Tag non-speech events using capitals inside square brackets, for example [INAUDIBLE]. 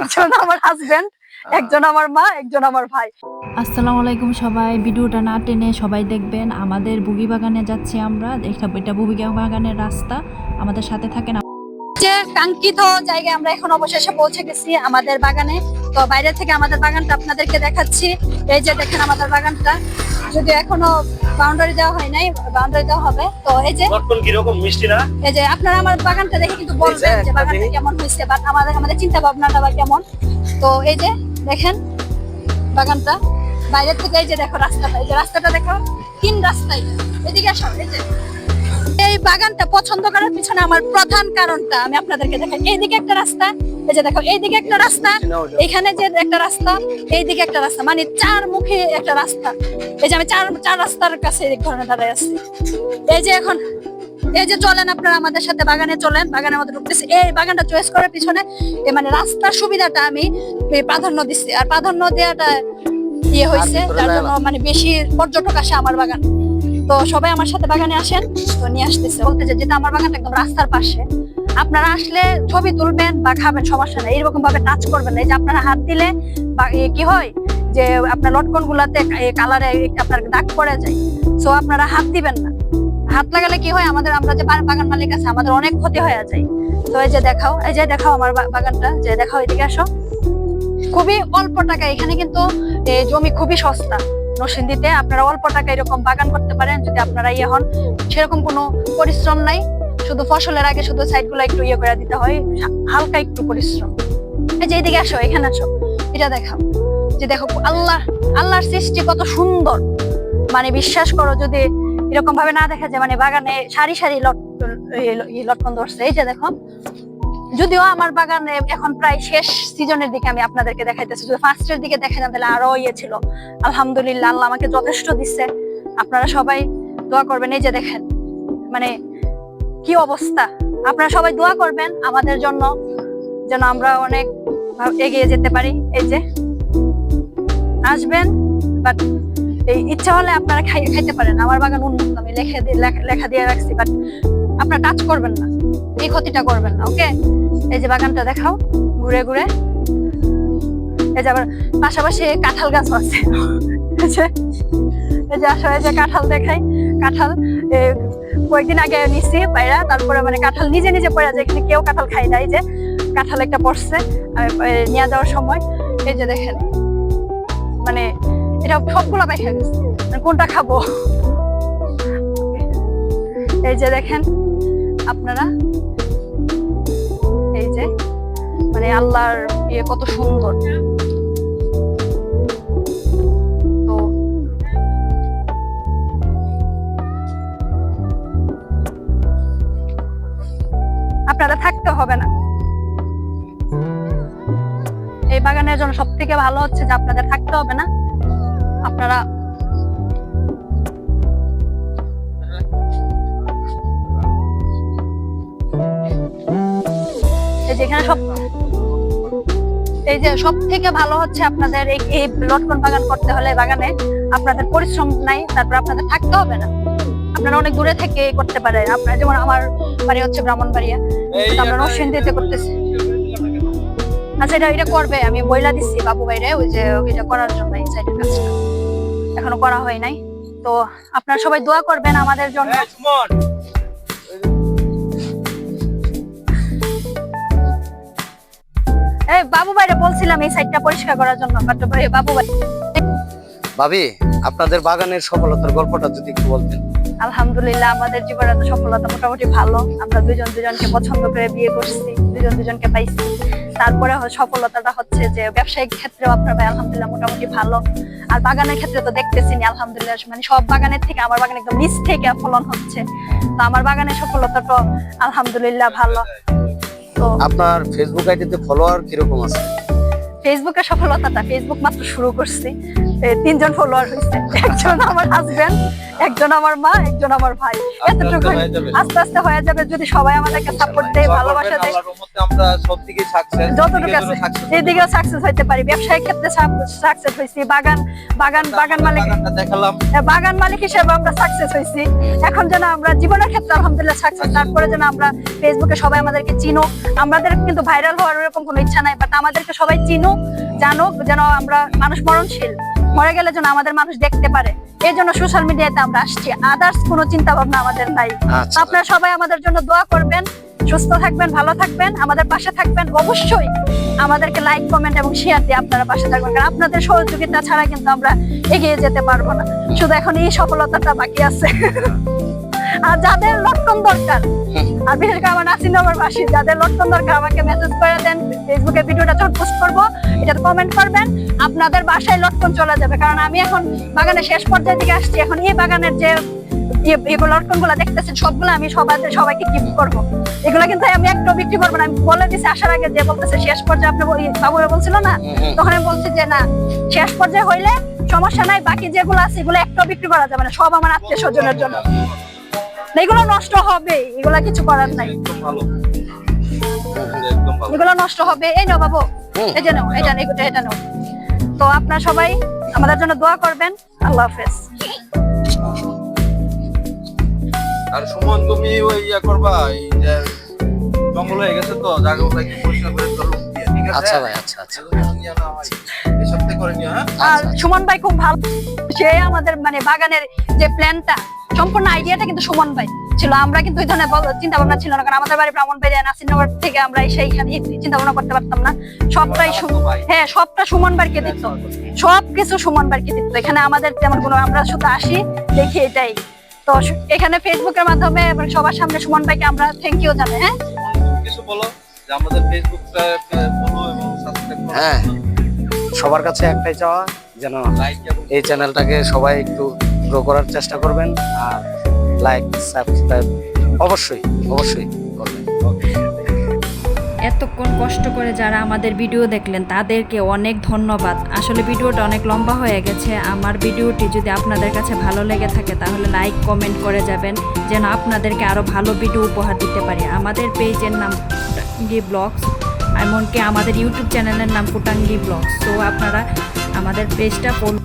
একজন আমার একজন আমার মা, একজন আমার ভাই। আসসালামু আলাইকুম সবাই না টেনে সবাই দেখবেন। আমাদের বুগি বাগানে যাচ্ছি আমরা এটা বুগি বাগানের রাস্তা, আমাদের সাথে থাকেন যে কাঙ্ক্ষিত জায়গায় আমরা এখন অবশেষে পৌঁছে গেছি আমাদের বাগানে। তো বাইরে থেকে আমাদের বাগানটা আপনাদেরকে দেখাচ্ছি। এই যে দেখেন আমাদের বাগানটা। যদি এখনও বাউন্ডারি দেওয়া হয় নাই বাউন্ডারি দেওয়া হবে। তো এই যে কীরকম? মিষ্টি না? এই যে আপনারা আমার বাগানটা দেখে কিন্তু বলবেন যে বাগানটা কেমন হয়েছে বা আমাদের আমাদের চিন্তা ভাবনাটা বা কেমন। তো এই যে দেখেন বাগানটা। বাইরে থেকে এই যে দেখো রাস্তাটা। এই যে রাস্তাটা দেখো। তিন রাস্তায়। এদিকে আসো এই যে। বাগানটা পছন্দ করার পিছনে আমার প্রধান কারণটা আমি আপনাদেরকে দেখাই। এইদিকে একটা রাস্তা এই যে দেখো এইদিকে একটা রাস্তা এখানে যে একটা রাস্তা এইদিকে একটা রাস্তা মানে চার মুখে একটা রাস্তা। এই যে আমি চার চার রাস্তার কাছে এই ধরনের দাঁড়ায় আছি। এই যে এখন এই যে চলেন আপনারা আমাদের সাথে বাগানে চলেন বাগানের মধ্যে ঢুকতেছে। এই বাগানটা চয়েস করার পিছনে মানে রাস্তার সুবিধাটা আমি প্রাধান্য দিচ্ছি। আর প্রাধান্য দেওয়াটা ইয়ে হয়েছে যার জন্য মানে বেশি পর্যটক আসে আমার বাগান। তো সবাই আমার সাথে বাগানে আসেন। তো নিয়ে আসতেছে। বলতে যে, যেটা আমার বাগানটা একদম রাস্তার পাশে। আপনারা আসলে ছবি তুলবেন বা খাবেন, সমস্যা নেই। এরকম ভাবে টাচ করবেন না। এই যে আপনারা হাত দিলে বা কি হয় যে, আপনার লটকন গুলাতে কালারে আপনার দাগ পড়ে যায়। সো আপনারা হাত দিবেন না। হাত লাগালে কি হয়, আমাদের আমরা যে বাগান মালিক আছে, আমাদের অনেক ক্ষতি হয়ে যায়। তো এই যে দেখাও, এই যে দেখাও আমার বাগানটা। যে দেখাও এদিকে আসো। খুবই অল্প টাকা। এখানে কিন্তু জমি খুবই সস্তা। নরসিংদীতে আপনারা অল্প টাকা এরকম বাগান করতে পারেন, যদি আপনারা ইয়ে হন। সেরকম কোনো পরিশ্রম নাই। শুধু ফসলের আগে শুধু সাইডগুলো একটু ইয়ে করে দিতে হয়, হালকা একটু পরিশ্রম। এই যে এদিকে আসো, এখানে আসো। এটা দেখাও। যে দেখো, আল্লাহ, আল্লাহর সৃষ্টি কত সুন্দর। মানে বিশ্বাস করো, যদি এরকম ভাবে না দেখা যায় মানে বাগানে সারি সারি লটকন ধরছে। এই যে দেখো যদিও আমার বাগানে এখন প্রায় শেষ সিজনের দিকে আমি আপনাদেরকে দেখাইতেছি। যদি ফার্স্টের দিকে দেখাইতাম তাহলে আরও ইয়ে ছিল। আলহামদুলিল্লাহ, আল্লাহ আমাকে যথেষ্ট দিচ্ছে আপনারা সবাই দোয়া করবেন। এই যে দেখেন মানে কি অবস্থা। আপনারা সবাই দোয়া করবেন আমাদের জন্য, যেন আমরা অনেক এগিয়ে যেতে পারি। এই যে আসবেন বাট এই ইচ্ছা হলে আপনারা খাইতে পারেন। আমার বাগান উন্মুক্ত আমি লেখা দিয়ে লেখা দিয়ে রাখছি বাট আপনারা টাচ করবেন না। এই ক্ষতিটা করবেন না ওকে? এই যে বাগানটা দেখাও ঘুরে ঘুরে। এই যে আবার পাশাপাশি কাঁঠাল গাছ আছে। এই যে আসলে যে কাঁঠাল দেখাই। কাঁঠাল কয়েকদিন আগে নিছি পায়রা তারপরে মানে কাঁঠাল নিজে নিজে পড়ে যায় এখানে কেউ কাঁঠাল খাই না এই যে। কাঁঠাল একটা পড়ছে আমি, নিয়ে যাওয়ার সময়। এই যে দেখেন মানে এটা সবগুলো পাইখা গেছে। মানে কোনটা খাব? এই যে দেখেন, আপনারা এই যে মানে আল্লাহর ইয়ে কত সুন্দর। তো আপনারা থাকতে হবে না। এই বাগানের জন্য সব থেকে ভালো হচ্ছে যে আপনাদের থাকতে হবে না। আপনারা যে এখানে সব এই যে সব থেকে ভালো হচ্ছে আপনাদের এই লটকন বাগান করতে হলে বাগানে আপনাদের পরিশ্রম নাই তারপর আপনাদের থাকতে হবে না। আপনারা অনেক দূরে থেকে করতে পারেন আপনারা যেমন আমার বাড়ি হচ্ছে ব্রাহ্মণবাড়িয়া আমরা নরসিংদীতে করতেছি। আচ্ছা এটা এটা করবে আমি বইলা দিচ্ছি বাবু বাইরে ওই যে এটা করার জন্য এই সাইডের কাজটা। এখনও করা হয় নাই। তো আপনারা সবাই দোয়া করবেন আমাদের জন্য। বাবু বাইরে বলছিলাম এই সাইডটা পরিষ্কার করার জন্য বাবু ভাই ভাবি আপনাদের বাগানের সফলতার গল্পটা যদি একটু বলতেন। আলহামদুলিল্লাহ আমাদের জীবনে তো সফলতা মোটামুটি ভালো। আমরা দুজন দুজনকে পছন্দ করে বিয়ে করছি দুজন দুজনকে পাইছি। তারপরে সফলতাটা হচ্ছে যে ব্যবসায়িক ক্ষেত্রেও আপনার ভাই আলহামদুলিল্লাহ মোটামুটি ভালো। আর বাগানের ক্ষেত্রে তো দেখতেছি আলহামদুলিল্লাহ মানে সব বাগানের থেকে আমার বাগান একদম নিচ থেকে ফলন হচ্ছে। তো আমার বাগানের সফলতা তো আলহামদুলিল্লাহ ভালো। তো আপনার ফেসবুক আইডিতে ফলোয়ার কীরকম আছে? ফেসবুকের সফলতাটা ফেসবুক মাত্র শুরু করছি। তিনজন ফলোয়ার হয়েছে একজন আমার হাজবেন্ড একজন আমার মা একজন আমার ভাই। এতটুকু আস্তে আস্তে হয়ে যাবে যদি সবাই আমাদেরকে সাপোর্ট দেয় ভালোবাসা দেয় আমরা সব সাকসেস যতটুকু আছে এইদিকেও সাকসেস পারি। ব্যবসায়িক ক্ষেত্রে সাকসেস বাগান বাগান বাগান মালিক দেখালাম। বাগান মালিক হিসেবে আমরা সাকসেস এখন যেন আমরা জীবনের ক্ষেত্রে আলহামদুলিল্লাহ সাকসেস তারপরে যেন আমরা ফেসবুকে সবাই আমাদেরকে চিনো। আমাদের কিন্তু ভাইরাল হওয়ার এরকম কোনো ইচ্ছা নাই বাট আমাদেরকে সবাই চিনো জানুক যেন আমরা মানুষ মরণশীল। মরে গেলে যেন আমাদের মানুষ দেখতে পারে। এই জন্য সোশ্যাল মিডিয়াতে আমরা আসছি। আদার্স কোনো চিন্তা ভাবনা আমাদের নাই। আচ্ছা। আপনারা সবাই আমাদের জন্য দোয়া করবেন সুস্থ থাকবেন ভালো থাকবেন আমাদের পাশে থাকবেন। অবশ্যই আমাদেরকে লাইক কমেন্ট এবং শেয়ার দিয়ে আপনারা পাশে থাকবেন। কারণ আপনাদের সহযোগিতা ছাড়া কিন্তু আমরা এগিয়ে যেতে পারব না। শুধু এখন এই সফলতাটা বাকি আছে। [LAUGHS] আর যাদের লটকন দরকার। আর বিশেষ করে আমার নাসিনগর বাসী যাদের লটকন দরকার আমাকে মেসেজ করে দেন ফেসবুকে ভিডিওটা যখন পোস্ট করব এটাতে কমেন্ট করবেন আপনাদের বাসায় লটকন চলে যাবে। কারণ আমি এখন বাগানের শেষ পর্যায়ে দিকে আসছি। এখন এই বাগানের যে এগুলো লটকন দেখতেছেন সবগুলো আমি সবাই সবাইকে গিফট করব। এগুলো কিন্তু আমি একটু বিক্রি করব না। আমি বলে দিছি আসার আগে যে বলতেছে শেষ পর্যায়ে আপনি বাবুরা বলছিল না? তখন আমি বলছি যে না শেষ পর্যায়ে হইলে সমস্যা নাই বাকি যেগুলো আছে এগুলো একটু বিক্রি করা যাবে না। সব আমার আত্মীয় স্বজনের জন্য। এগুলো নষ্ট হবে। এগুলা কিছু করার নাই। একদম ভালো। একদম ভালো। এগুলো নষ্ট হবে। এই নাও বাবু এই যে নাও এটা নাও এটা এটা নাও। তো আপনারা সবাই আমাদের জন্য দোয়া করবেন। আল্লাহ হাফেজ। আর সুমন তুমি ওই ইয়া করবা এই যে জঙ্গল হয়ে গেছে তো জায়গাগুলো একটু পরিষ্কার করে চলো ঠিক আছে? আচ্ছা ভাই আচ্ছা আচ্ছা। হ্যাঁ? আর আচ্ছা। সুমন ভাই খুব ভালো। সে আমাদের মানে বাগানের যে প্ল্যানটা সম্পূর্ণ আইডিয়াটা কিন্তু সুমন ভাই। ছিল আমরা কিন্তু ওই ধরনের চিন্তা ভাবনা ছিল না কারণ আমাদের বাড়ি ব্রাহ্মণ বাড়ি নাসিরনগর থেকে আমরা সেইখানে চিন্তা ভাবনা করতে পারতাম না। সবটাই হ্যাঁ সবটা সুমন বাড়িকে দিত? সব কিছু সুমন। বাড়িকে দিত। এখানে আমাদের তেমন কোনো আমরা শুধু আসি দেখি এটাই। তো এখানে ফেসবুকের মাধ্যমে সবার সামনে সুমন ভাইকে আমরা থ্যাংক ইউ জানাই হ্যাঁ? কিছু বলো যে আমাদের ফেসবুকটা ফলো এবং সাবস্ক্রাইব করো। হ্যাঁ। সবার কাছে একটাই চাওয়া যেন এই চ্যানেলটাকে সবাই একটু গ্রো করার চেষ্টা করবেন আর লাইক সাবস্ক্রাইব অবশ্যই অবশ্যই করবেন। এতক্ষণ কষ্ট করে যারা আমাদের ভিডিও দেখলেন, তাদেরকে অনেক ধন্যবাদ। আসলে ভিডিওটা অনেক লম্বা হয়ে গেছে। আমার ভিডিওটি যদি আপনাদের কাছে ভালো লেগে থাকে, তাহলে লাইক কমেন্ট করে যাবেন, যেন আপনাদেরকে আরও ভালো ভিডিও উপহার দিতে পারি। আমাদের পেজের নাম কুটাঙ্গি ব্লগস, এমনকি আমাদের ইউটিউব চ্যানেলের নাম কুটাঙ্গি ব্লগস। তো আপনারা আমাদের পেজটা ফলো